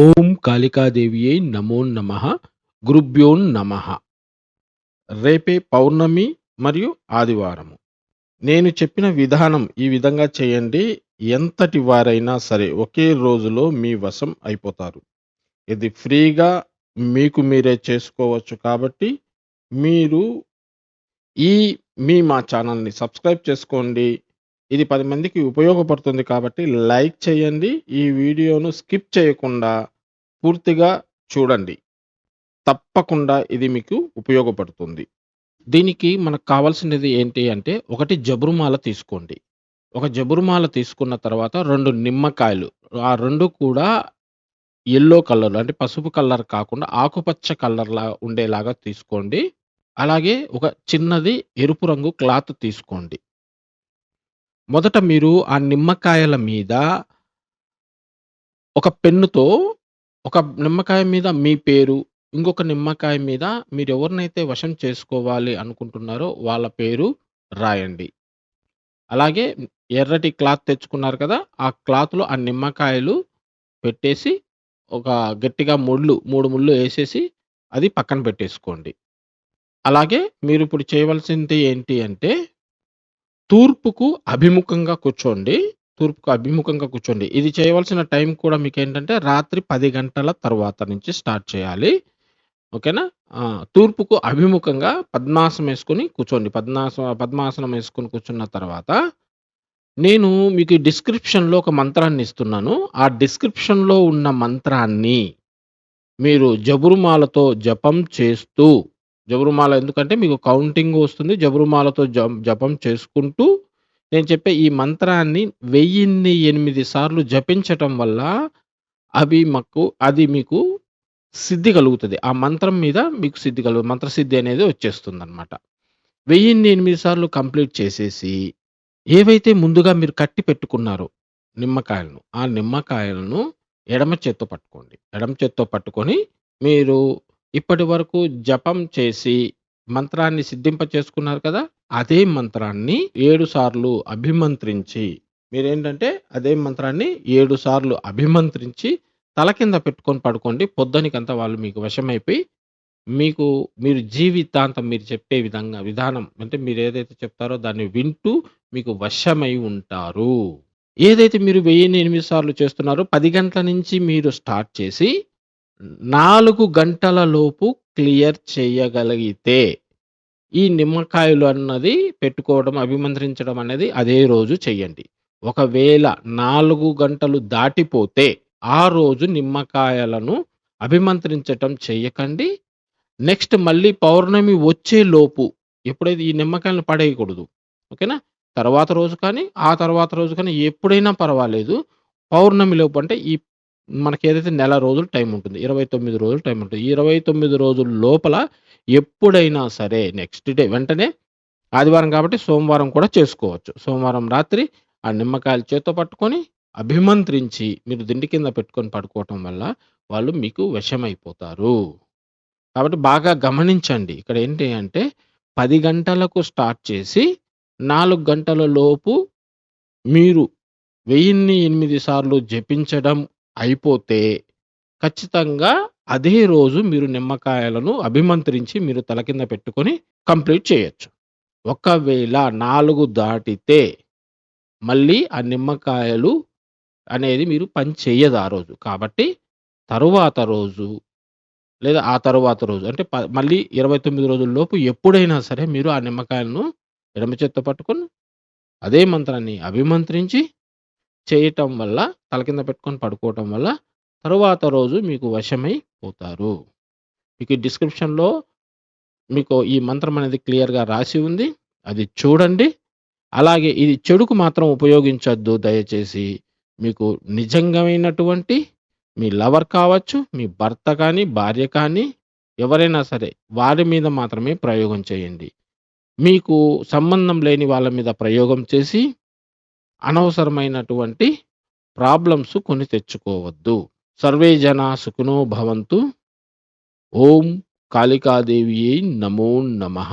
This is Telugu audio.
ఓం కాళికాదేవియై నమో నమః గురుభ్యో నమః. రేపే పౌర్ణమి మరియు ఆదివారము. నేను చెప్పిన విధానం ఈ విధంగా చేయండి. ఎంతటి వారైనా సరే ఒకే రోజులో మీ వశం అయిపోతారు. ఇది ఫ్రీగా మీకు మీరే చేసుకోవచ్చు కాబట్టి మీరు ఈ మీ మా ఛానల్ని సబ్స్క్రైబ్ చేసుకోండి. ఇది పది మందికి ఉపయోగపడుతుంది కాబట్టి లైక్ చేయండి. ఈ వీడియోను స్కిప్ చేయకుండా పూర్తిగా చూడండి. తప్పకుండా ఇది మీకు ఉపయోగపడుతుంది. దీనికి మనకు కావాల్సినది ఏంటి అంటే ఒకటి జబురుమాల తీసుకోండి. ఒక జబురుమాల తీసుకున్న తర్వాత రెండు నిమ్మకాయలు ఆ రెండు కూడా ఎల్లో కలర్ అంటే పసుపు కలర్ కాకుండా ఆకుపచ్చ కలర్లా ఉండేలాగా తీసుకోండి. అలాగే ఒక చిన్నది ఎరుపు రంగు క్లాత్ తీసుకోండి. మొదట మీరు ఆ నిమ్మకాయల మీద ఒక పెన్నుతో ఒక నిమ్మకాయ మీద మీ పేరు ఇంకొక నిమ్మకాయ మీద మీరు ఎవరినైతే వశం చేసుకోవాలి అనుకుంటున్నారో వాళ్ళ పేరు రాయండి. అలాగే ఎర్రటి క్లాత్ తెచ్చుకున్నారు కదా ఆ క్లాత్లో ఆ నిమ్మకాయలు పెట్టేసి ఒక గట్టిగా ముళ్ళు మూడు ముళ్ళు వేసేసి అది పక్కన పెట్టేసుకోండి. అలాగే మీరు ఇప్పుడు చేయవలసింది ఏంటి అంటే తూర్పుకు అభిముఖంగా కూర్చోండి. తూర్పుకు అభిముఖంగా కూర్చోండి. ఇది చేయవలసిన టైం కూడా మీకు ఏంటంటే రాత్రి పది గంటల తర్వాత నుంచి స్టార్ట్ చేయాలి. ఓకేనా? తూర్పుకు అభిముఖంగా పద్మాసనం వేసుకుని కూర్చోండి. పద్మాసనం పద్మాసనం వేసుకుని కూర్చున్న తర్వాత నేను మీకు డిస్క్రిప్షన్లో ఒక మంత్రాన్ని ఇస్తున్నాను. ఆ డిస్క్రిప్షన్లో ఉన్న మంత్రాన్ని మీరు జబురుమాలతో జపం చేస్తూ జబరుమాల. ఎందుకంటే మీకు కౌంటింగ్ వస్తుంది జబరుమాలతో జపం చేసుకుంటూ నేను చెప్పే ఈ మంత్రాన్ని వెయ్యిన్ని ఎనిమిది సార్లు జపించటం వల్ల అవి మాకు అది మీకు సిద్ధి కలుగుతుంది. ఆ మంత్రం మీద మీకు సిద్ధి కలుగు మంత్రసిద్ధి అనేది వచ్చేస్తుంది అనమాట వెయ్యిన్ని ఎనిమిది సార్లు కంప్లీట్ చేసేసి ఏవైతే ముందుగా మీరు కట్టి పెట్టుకున్నారో నిమ్మకాయలను ఆ నిమ్మకాయలను ఎడమ చేత్తో పట్టుకోండి. ఎడమ చేత్తో పట్టుకొని మీరు ఇప్పటి వరకు జపం చేసి మంత్రాన్ని సిద్ధింప చేసుకున్నారు కదా అదే మంత్రాన్ని ఏడు సార్లు అభిమంత్రించి మీరేంటంటే అదే మంత్రాన్ని ఏడు సార్లు అభిమంత్రించి తల కింద పెట్టుకొని పడుకోండి పొద్దునికంతా వాళ్ళు మీకు వశమైపోయి మీకు మీరు జీవితాంతం మీరు చెప్పే విధంగా విధానం అంటే మీరు ఏదైతే చెప్తారో దాన్ని వింటూ మీకు వశమై ఉంటారు. ఏదైతే మీరు వెయ్యి ఎనిమిది సార్లు చేస్తున్నారో పది గంటల నుంచి మీరు స్టార్ట్ చేసి నాలుగు గంటల లోపు క్లియర్ చేయగలిగితే ఈ నిమ్మకాయలు అన్నది పెట్టుకోవడం అభిమంత్రించడం అనేది అదే రోజు చెయ్యండి. ఒకవేళ నాలుగు గంటలు దాటిపోతే ఆ రోజు నిమ్మకాయలను అభిమంత్రించటం చేయకండి నెక్స్ట్ మళ్ళీ పౌర్ణమి వచ్చే లోపు ఎప్పుడైతే ఈ నిమ్మకాయలను పడేయకూడదు ఓకేనా? తర్వాత రోజు కానీ ఆ తర్వాత రోజు కానీ ఎప్పుడైనా పర్వాలేదు. పౌర్ణమి లోపు అంటే ఈ మనకి ఏదైతే నెల రోజులు టైం ఉంటుంది ఇరవై తొమ్మిది రోజులు టైం ఉంటుంది. ఇరవై తొమ్మిది రోజుల లోపల ఎప్పుడైనా సరే నెక్స్ట్ డే వెంటనే ఆదివారం కాబట్టి సోమవారం కూడా చేసుకోవచ్చు. సోమవారం రాత్రి ఆ నిమ్మకాయలు చేత్తో పట్టుకొని అభిమంత్రించి మీరు దిండి కింద పెట్టుకొని పడుకోవటం వల్ల వాళ్ళు మీకు విషమైపోతారు కాబట్టి బాగా గమనించండి. ఇక్కడ ఏంటి అంటే పది గంటలకు స్టార్ట్ చేసి నాలుగు గంటల లోపు మీరు వెయ్యిన్ని ఎనిమిది సార్లు జపించడం అయిపోతే ఖచ్చితంగా అదే రోజు మీరు నిమ్మకాయలను అభిమంత్రించి మీరు తల కింద పెట్టుకొని కంప్లీట్ చేయొచ్చు. ఒకవేళ నాలుగు దాటితే మళ్ళీ ఆ నిమ్మకాయలు అనేది మీరు పని చేయదు ఆ రోజు. కాబట్టి తరువాత రోజు లేదా ఆ తరువాత రోజు అంటే మళ్ళీ ఇరవై తొమ్మిది రోజుల్లోపు ఎప్పుడైనా సరే మీరు ఆ నిమ్మకాయలను ఎడమ చేత్తో పట్టుకొని అదే మంత్రాన్ని అభిమంత్రించి చేయటం వల్ల తల కింద పెట్టుకొని పడుకోవటం వల్ల తరువాత రోజు మీకు వశమై పోతారు. మీకు డిస్క్రిప్షన్లో మీకు ఈ మంత్రం అనేది క్లియర్గా రాసి ఉంది. అది చూడండి. అలాగే ఇది చెడుకు మాత్రం ఉపయోగించొద్దు దయచేసి. మీకు నిజంగమైనటువంటి మీ లవర్ కావచ్చు మీ భర్త కానీ భార్య కానీ ఎవరైనా సరే వారి మీద మాత్రమే ప్రయోగం చేయండి. మీకు సంబంధం లేని వాళ్ళ మీద ప్రయోగం చేసి అనవసరమైనటువంటి ప్రాబ్లమ్స్ కొని తెచ్చుకోవద్దు. సర్వే జన సుఖినో భవంతు. ఓం కాళికాదేవి నమో నమః.